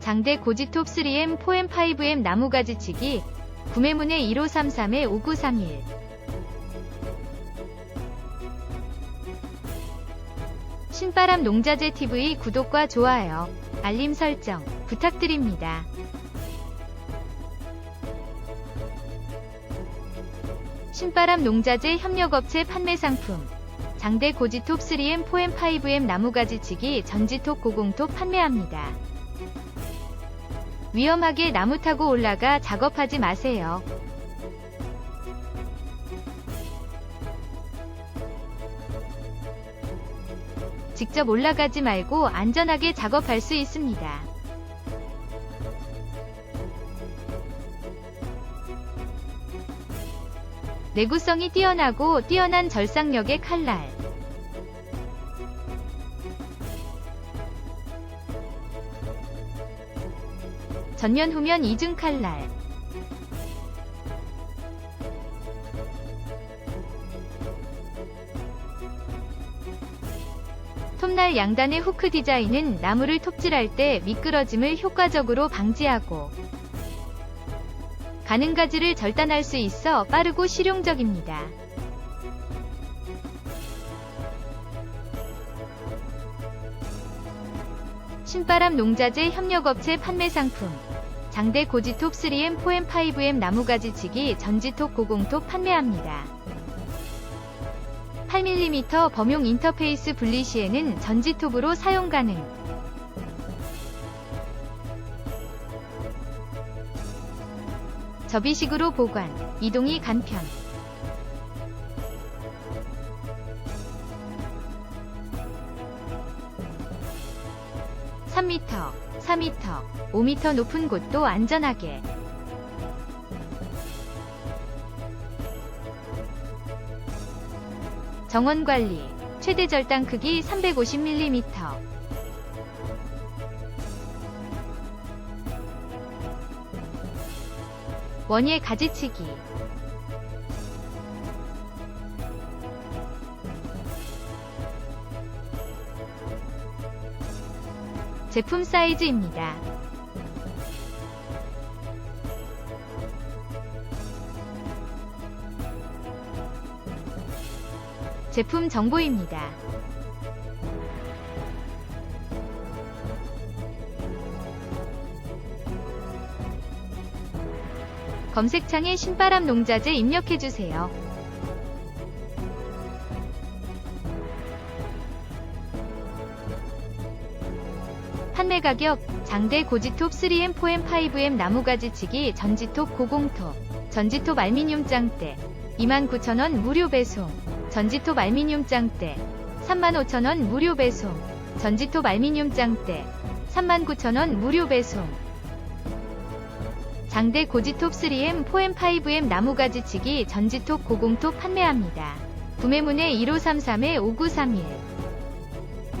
장대 고지톱 3M 4M5M 나무가지치기 구매문의 1533-5931 신바람 농자재 TV 구독과 좋아요, 알림 설정 부탁드립니다. 신바람 농자재 협력업체 판매 상품 장대 고지톱 3M 4M5M 나무가지치기 전지톱 고공톱 판매합니다. 위험하게 나무 타고 올라가 작업하지 마세요. 직접 올라가지 말고 안전하게 작업할 수 있습니다. 내구성이 뛰어나고 뛰어난 절삭력의 칼날. 전면 후면 이중 칼날. 톱날 양단의 후크 디자인은 나무를 톱질할 때 미끄러짐을 효과적으로 방지하고 가는 가지를 절단할 수 있어 빠르고 실용적입니다. 신바람 농자재 협력업체 판매 상품 장대 고지톱 3M 4M5M 나무가지치기 전지톱 고공톱 판매합니다. 8mm 범용 인터페이스 분리 시에는 전지톱으로 사용 가능. 접이식으로 보관, 이동이 간편. (3m) (4m) (5m) 높은 곳도 안전하게. 정원 관리 최대 절단 크기 350mm 원예 가지치기 제품 사이즈입니다. 제품 정보입니다. 검색창에 신바람 농자재 입력해주세요. 판매 가격 장대 고지톱 3M 4M5M 나무가지치기 전지톱 고공톱 전지톱 알미늄 짱대 29,000원 무료 배송 전지톱 알미늄 짱대 35,000원 무료 배송 전지톱 알미늄 짱대 39,000원 무료 배송 장대 고지톱 3M 4M5M 나무가지치기 전지톱 고공톱 판매합니다. 구매문의 1533-5931